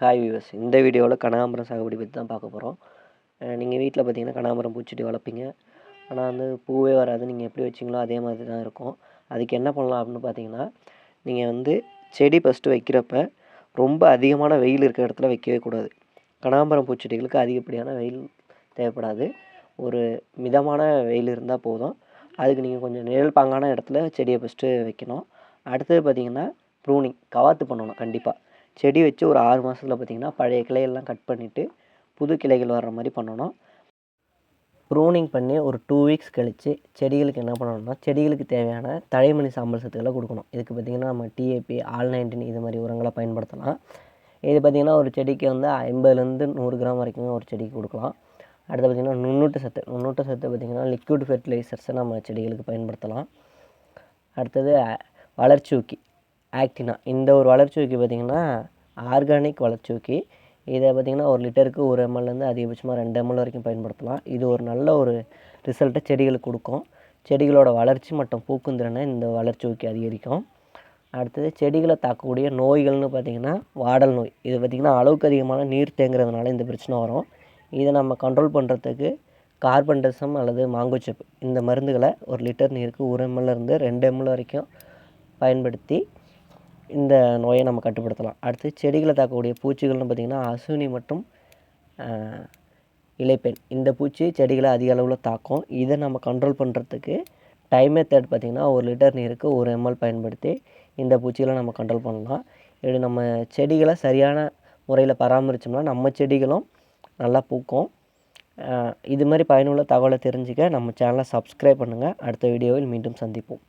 Hi viewers இந்த வீடியோவில் கனகாம்பரம் சாகுபடி பற்றி தான் பார்க்க போகிறோம் நீங்கள் வீட்டில் பார்த்தீங்கன்னா கனகாம்பரம் பூச்செடி வளர்ப்பீங்க. ஆனால் வந்து பூவே வராது. நீங்கள் எப்படி வச்சிங்களோ அதே மாதிரி தான் இருக்கும். அதுக்கு என்ன பண்ணலாம் அப்படின்னு பார்த்தீங்கன்னா நீங்கள் வந்து செடி ஃபஸ்ட்டு வைக்கிறப்ப ரொம்ப அதிகமான வெயில் இருக்கிற இடத்துல வைக்கவே கூடாது. கனகாம்பரம் பூச்செடிகளுக்கு அதிகப்படியான வெயில் தேவைப்படாது. ஒரு மிதமான வெயில் இருந்தால் போதும். அதுக்கு நீங்கள் கொஞ்சம் நிழல் பாங்கான இடத்துல செடியை ஃபஸ்ட்டு வைக்கணும். அடுத்தது பார்த்தீங்கன்னா ப்ரூனிங் கவாத்து பண்ணணும் கண்டிப்பாக செடி வச்சு ஒரு ஆறு மாதத்துல பார்த்திங்கன்னா பழைய கிளையெல்லாம் கட் பண்ணிவிட்டு புது கிளைகள் வர்ற மாதிரி பண்ணணும். ப்ரூனிங் பண்ணி ஒரு டூ வீக்ஸ் கழித்து செடிகளுக்கு என்ன பண்ணணும்னா செடிகளுக்கு தேவையான தழைமணி சாம்பல் சத்துக்களை கொடுக்கணும். இதுக்கு பார்த்திங்கன்னா நம்ம டிஏபி ஆல் நைன்டீன் இது மாதிரி உரங்களை பயன்படுத்தலாம். இது பார்த்திங்கன்னா ஒரு செடிக்கு வந்து ஐம்பதுலேருந்து நூறு கிராம் வரைக்கும் ஒரு செடிக்கு கொடுக்கலாம். அடுத்து பார்த்திங்கன்னா நுண்ணூட்ட சத்து நுண்ணூட்ட சத்து பார்த்திங்கன்னா லிக்விட் ஃபெர்டிலைசர்ஸை நம்ம செடிகளுக்கு பயன்படுத்தலாம். அடுத்தது வளர்ச்சி ஊக்கி ஆக்டினா இந்த ஒரு வளர்ச்சி ஊக்கி பார்த்திங்கன்னா ஆர்கானிக் வளர்ச்சி ஊக்கி இதை பார்த்திங்கன்னா ஒரு லிட்டருக்கு ஒரு எம்எல்லேருந்து அதிகபட்சமாக ரெண்டு எம்எல் வரைக்கும் பயன்படுத்தலாம். இது ஒரு நல்ல ஒரு ரிசல்ட்டை செடிகளுக்கு கொடுக்கும். செடிகளோட வளர்ச்சி மற்றும் பூக்குந்திறனை இந்த வளர்ச்சி ஊக்கி அதிகரிக்கும். அடுத்தது செடிகளை தாக்கக்கூடிய நோய்கள்னு பார்த்திங்கன்னா வாடல் நோய். இது பார்த்திங்கன்னா அளவுக்கு அதிகமான நீர் தேங்குறதுனால இந்த பிரச்சனை வரும். இதை நம்ம கண்ட்ரோல் பண்ணுறதுக்கு கார்பன் டசம் அல்லது மாங்கோச்சப்பு இந்த மருந்துகளை ஒரு லிட்டர் நீருக்கு ஒரு எம்எல்லேருந்து ரெண்டு எம்எல் வரைக்கும் பயன்படுத்தி இந்த நோயை நம்ம கட்டுப்படுத்தலாம். அடுத்து செடிகளை தாக்கக்கூடிய பூச்சிகள்னு பார்த்திங்கன்னா அசுனி மற்றும் இலைப்பெண். இந்த பூச்சி செடிகளை அதிக அளவில் தாக்கும். இதை நம்ம கண்ட்ரோல் பண்ணுறதுக்கு டைம் மெத்தட் பார்த்திங்கன்னா ஒரு லிட்டர் நீருக்கு ஒரு எம்எல் பயன்படுத்தி இந்த பூச்சிகளை நம்ம கண்ட்ரோல் பண்ணலாம். இப்படி நம்ம செடிகளை சரியான முறையில் பராமரித்தோம்னா நம்ம செடிகளும் நல்லா பூக்கும். இது மாதிரி பயனுள்ள தகவலை தெரிஞ்சுக்க நம்ம சேனலை சப்ஸ்கிரைப் பண்ணுங்கள் அடுத்த வீடியோவில் மீண்டும் சந்திப்போம்.